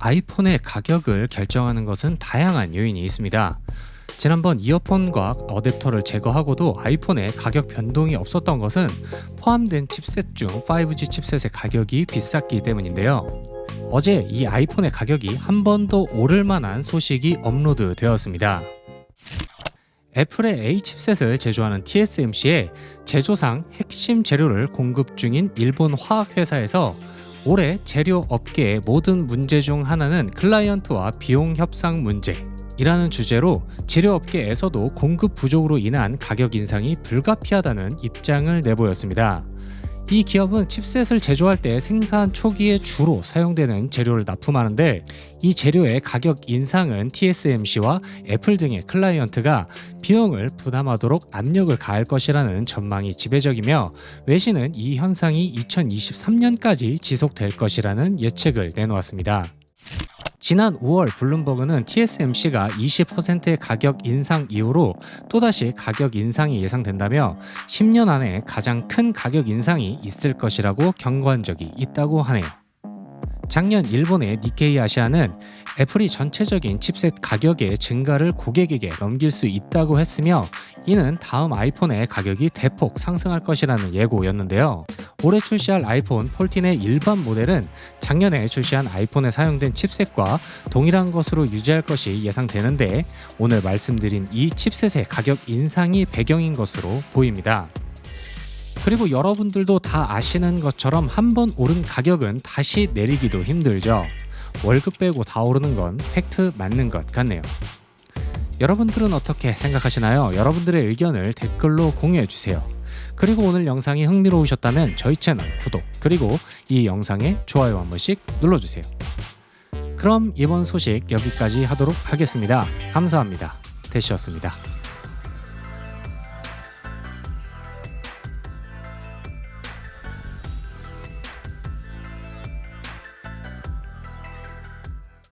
아이폰의 가격을 결정하는 것은 다양한 요인이 있습니다. 지난번 이어폰과 어댑터를 제거하고도 아이폰의 가격 변동이 없었던 것은 포함된 칩셋 중 5G 칩셋의 가격이 비쌌기 때문인데요. 어제 이 아이폰의 가격이 한번더 오를 만한 소식이 업로드 되었습니다. 애플의 A 칩셋을 제조하는 TSMC의 제조상 핵심 재료를 공급 중인 일본 화학 회사에서 올해 재료 업계의 모든 문제 중 하나는 클라이언트와 비용 협상 문제 이라는 주제로 재료 업계에서도 공급 부족으로 인한 가격 인상이 불가피하다는 입장을 내보였습니다. 이 기업은 칩셋을 제조할 때 생산 초기에 주로 사용되는 재료를 납품하는데 이 재료의 가격 인상은 TSMC와 애플 등의 클라이언트가 비용을 부담하도록 압력을 가할 것이라는 전망이 지배적이며 외신은 이 현상이 2023년까지 지속될 것이라는 예측을 내놓았습니다. 지난 5월 블룸버그는 TSMC가 20%의 가격 인상 이후로 또다시 가격 인상이 예상된다며 10년 안에 가장 큰 가격 인상이 있을 것이라고 경고한 적이 있다고 하네요. 작년 일본의 니케이 아시아는 애플이 전체적인 칩셋 가격의 증가를 고객에게 넘길 수 있다고 했으며 이는 다음 아이폰의 가격이 대폭 상승할 것이라는 예고였는데요. 올해 출시할 아이폰 14의 일반 모델은 작년에 출시한 아이폰에 사용된 칩셋과 동일한 것으로 유지할 것이 예상되는데 오늘 말씀드린 이 칩셋의 가격 인상이 배경인 것으로 보입니다. 그리고 여러분들도 다 아시는 것처럼 한 번 오른 가격은 다시 내리기도 힘들죠. 월급 빼고 다 오르는 건 팩트 맞는 것 같네요. 여러분들은 어떻게 생각하시나요? 여러분들의 의견을 댓글로 공유해 주세요. 그리고 오늘 영상이 흥미로우셨다면 저희 채널 구독 그리고 이 영상에 좋아요 한 번씩 눌러주세요. 그럼 이번 소식 여기까지 하도록 하겠습니다. 감사합니다. 대시였습니다.